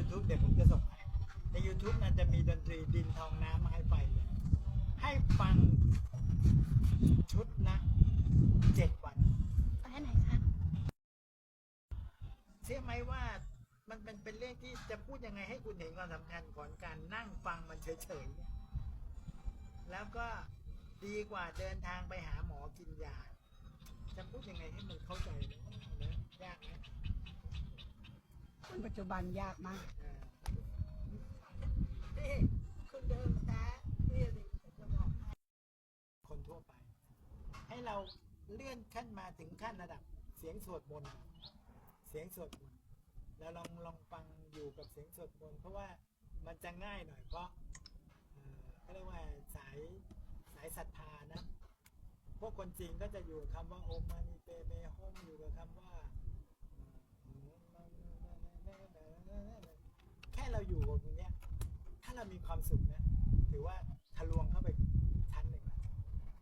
YouTube เดี๋ยวผมจะส่งให้ใน YouTube มันจะมีดนตรีดินทองน้ำมาให้ไฟเลยให้ฟังชุดละเจ็ดวันไปไหนคะเชื่อไหมว่ามันเป็นเป็นเรื่องที่จะพูดยังไงให้คุณเห็นความสำคัญของการนั่งฟังมันเฉยๆเนี่ยแล้วก็ดีกว่าเดินทางไปหาหมอกินยา จะพูดยังไงให้มันเข้าใจเลยนะยากนะ ปัจจุบันยากมากเออนี่คุณเดินช้านี่สิผมจะบอกให้คนทั่วไป ให้เราเลื่อนขั้นมาถึงขั้นระดับ เสียงสวดมนต์เสียงสวดมนต์แล้วลองลองฟังอยู่กับเสียงสวดมนต์เพราะว่ามันจะง่ายหน่อยเพราะเขาเรียกว่าสายสายศรัทธานะ พวกคนจีนก็จะอยู่กับคำว่าโอมานิเปเมโฮมอยู่กับคำว่า เรามีความสุขนะ ถือว่าทะลวงเข้าไปชั้นหนึ่งแล้ว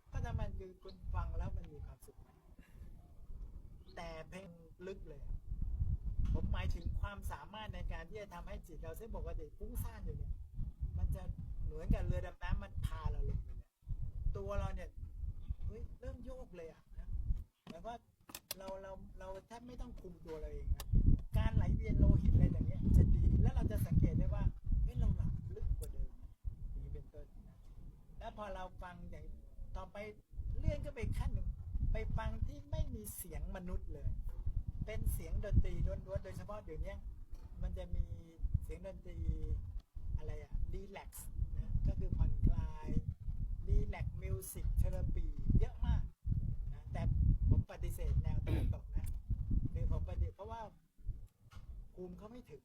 เพราะถ้ามันคือคุณฟังแล้วมันมีความสุข แต่เพลงลึกเลย ผมหมายถึงความสามารถในการที่จะทำให้จิตเราซึ่งปกติฟุ้งซ่านอยู่เนี่ย มันจะเหมือนกับเรือดำน้ำมันพาเราลงไปเนี่ยตัวเราเนี่ยเฮ้ยเริ่มโยกเลยอะนะแล้วก็เราเราเราแทบไม่ต้องคุมตัวเราเองนะการไหลเวียนโลหิตอะไรอย่างเงี้ยจะดี แล้วเราจะสังเกตได้ว่า พอเราฟังอย่างต่อไปเลื่อนก็ไปขั้นหนึ่งไปฟังที่ไม่มีเสียงมนุษย์เลย เป็นเสียงดนตรีล้วนๆโดยเฉพาะเดี๋ยวนี้มันจะมีเสียงดนตรีอะไรอะรีแลกซ์นะก็คือผ่อนคลายรีแลกซ์มิวสิกเทอราปีเยอะมากนะแต่ผมปฏิเสธแนวตะวันตกนะคือผมปฏิเสธเพราะว่าภูมิเขาไม่ถึง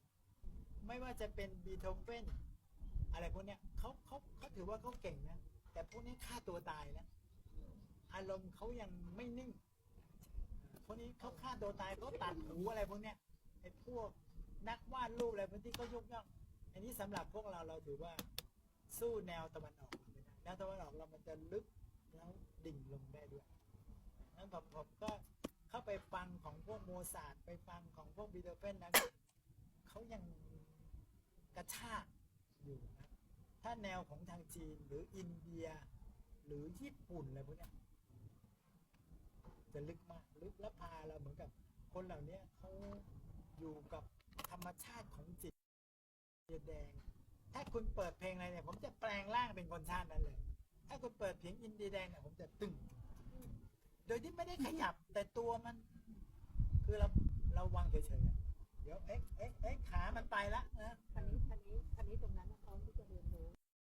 ไม่ว่าจะเป็นบีโธเฟนอะไรพวกเนี้ยเขาเขาเขาถือว่าเขาเก่งนะ แต่พวกนี้ฆ่าตัวตายแล้ว อารมณ์เขายังไม่นิ่ง พวกนี้เขาฆ่าตัวตายเขาตัดหูอะไรพวกเนี้ยไอ้พวกนักวาดรูปอะไรพวกที่เขายกย่องอันนี้สำหรับพวกเราเราถือว่าสู้แนวตะวันออกไม่ได้แนวตะวันออกเรามันจะลึกแล้วดิ่งลงได้ด้วยนั้นผมผมก็เข้าไปฟังของพวกโมซาร์ไปฟังของพวกบีโธเฟนนั้นเขายังกระชากอยู่นะ ถ้าแนวของทางจีนหรืออินเดีย หรือญี่ปุ่นอะไรพวกนี้จะลึกมากลึกแล้วพาเราเหมือนกับ คนเหล่านี้เขาอยู่กับธรรมชาติของจิตแดง ถ้าคุณเปิดเพลงอะไรเนี่ย ผมจะแปลงร่างเป็นคนชาตินั้นเลย ถ้าคุณเปิดเพลงอินดีแดงเนี่ยผมจะตึง โดยที่ไม่ได้ขยับแต่ตัวมัน คือเราเราวางเฉยๆเดี๋ยวเอ๊ะเอ๊ะเอ๊ะขามันไปละ